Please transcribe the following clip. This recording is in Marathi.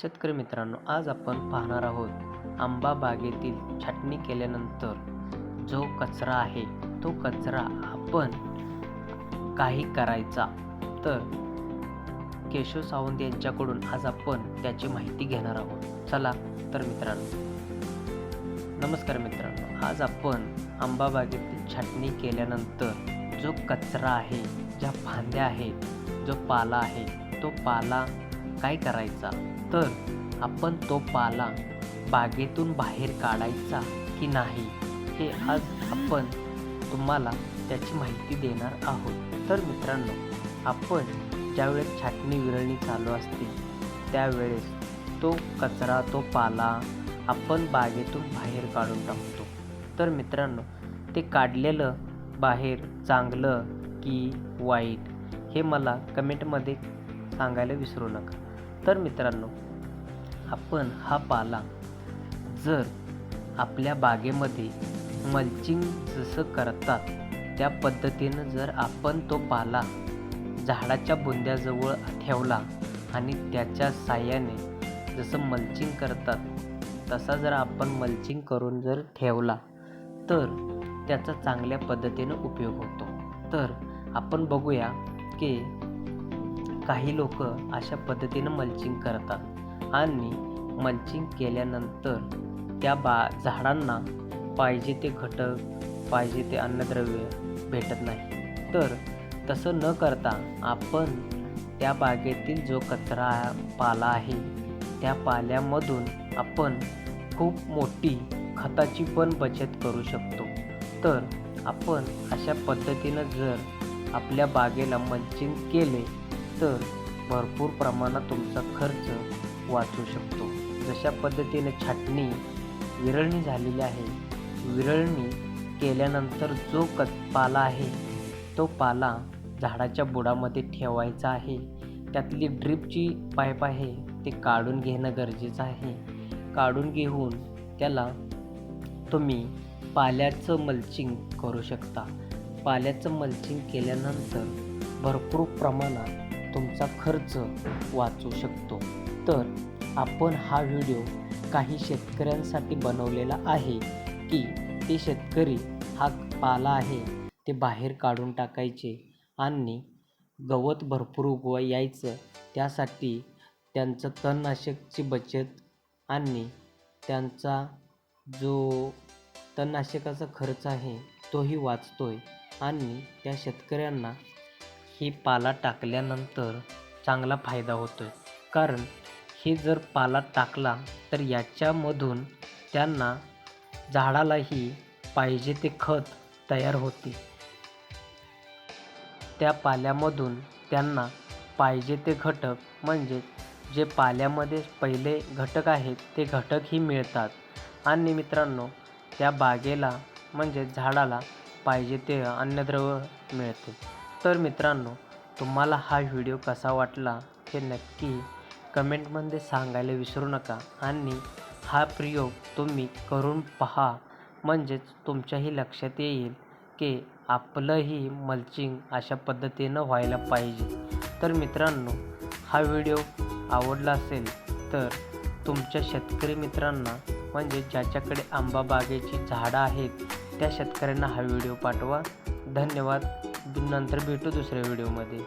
शेतकरी मित्रांनो आज आपण पाहणार आहोत आंबा बागेतील छाटणी केल्यानंतर जो कचरा आहे तो कचरा आपण काही करायचा. तर केशव सावंत यांच्याकडून आज आपण त्याची माहिती घेणार आहोत. चला तर मित्रांनो. नमस्कार मित्रांनो. आज आपण आंबा बागेतील छाटणी केल्यानंतर जो कचरा आहे ज्या फांद्या आहेत जो पाला आहे तो पाला काय करायचा? तर आपण तो पाला बागेतून बाहेर काढायचा की नाही हे आज आपण तुम्हाला त्याची माहिती देणार आहोत. तर मित्रांनो आपण ज्यावेळेस छाटणी विरळणी चालू असते त्यावेळेस तो कचरा तो पाला आपण बागेतून बाहेर काढून टाकतो. तर मित्रांनो ते काढलेलं बाहेर चांगलं की वाईट हे मला कमेंटमध्ये सांगायला विसरू नका. तर मित्रांनो आपण हा पाला जर आपल्या बागेमध्ये मल्चिंग जसं करतात त्या पद्धतीनं जर आपण तो पाला झाडाच्या बुंद्याजवळ ठेवला आणि त्याच्या साह्याने जसं मल्चिंग करतात तसा जर आपण मल्चिंग करून जर ठेवला तर त्याचा चांगल्या पद्धतीनं उपयोग होतो. तर आपण बघूया की काही लोक अशा पद्धतीनं मल्चिंग करतात. आणि मल्चिंग केल्यानंतर त्या बा झाडांना पाहिजे ते घटक पाहिजे ते अन्नद्रव्य भेटत नाही. तर तसं न करता आपण त्या बागेतील जो कचरा पाला आहे त्या पाल्यामधून आपण खूप मोठी खताची पण बचत करू शकतो. तर आपण अशा पद्धतीनं जर आपल्या बागेला मल्चिंग केले तर भरपूर प्रमाणात तुमचा खर्च वाचू शकतो. जशा पद्धतीने छाटणी विरळणी झालेली आहे विरळणी केल्यानंतर जो कच पाला आहे तो पाला झाडाच्या बुडामध्ये ठेवायचा आहे. त्यातली ड्रीपची पाईप आहे ते काढून घेणं गरजेचं आहे. काढून घेऊन त्याला तुम्ही पाल्याचं मल्चिंग करू शकता. पाल्याचं मल्चिंग केल्यानंतर भरपूर प्रमाणात तुमचा खर्च वाचू शकतो. तर आपण हा व्हिडिओ काही शेतकऱ्यांसाठी बनवलेला आहे की ते शेतकरी हा पाला आहे ते बाहेर काढून टाकायचे आणि गवत भरपूर उगवा यायचं. त्यासाठी त्यांचं तणनाशकची बचत आणि त्यांचा जो तणनाशकाचा खर्च आहे तोही वाचतोय आणि त्या शेतकऱ्यांना ही पाला टाकल्यानंतर चांगला फायदा होतो आहे कारण हे जर पाला टाकला तर याच्यामधून त्यांना झाडालाही पाहिजे ते खत तयार होते. त्या पाल्यामधून त्यांना पाहिजे ते घटक म्हणजे जे पाल्यामध्ये पहिले घटक आहेत ते घटकही मिळतात. आणि मित्रांनो त्या बागेला म्हणजे झाडाला पाहिजे ते अन्नद्रव्य मिळते. तर मित्रांनो तुम्हाला हा व्हिडिओ कसा वाटला हे नक्की कमेंटमध्ये सांगायला विसरू नका आणि हा प्रयोग तुम्ही करून पहा. म्हणजेच तुमच्याही लक्षात येईल की आपलंही मल्चिंग अशा पद्धतीनं व्हायला पाहिजे. तर मित्रांनो हा व्हिडिओ आवडला असेल तर तुमच्या शेतकरी मित्रांना म्हणजे ज्याच्याकडे आंबा बागेची झाडं आहेत त्या शेतकऱ्यांना हा व्हिडिओ पाठवा. धन्यवाद. नंतर भेटू दुसऱ्या व्हिडिओमध्ये.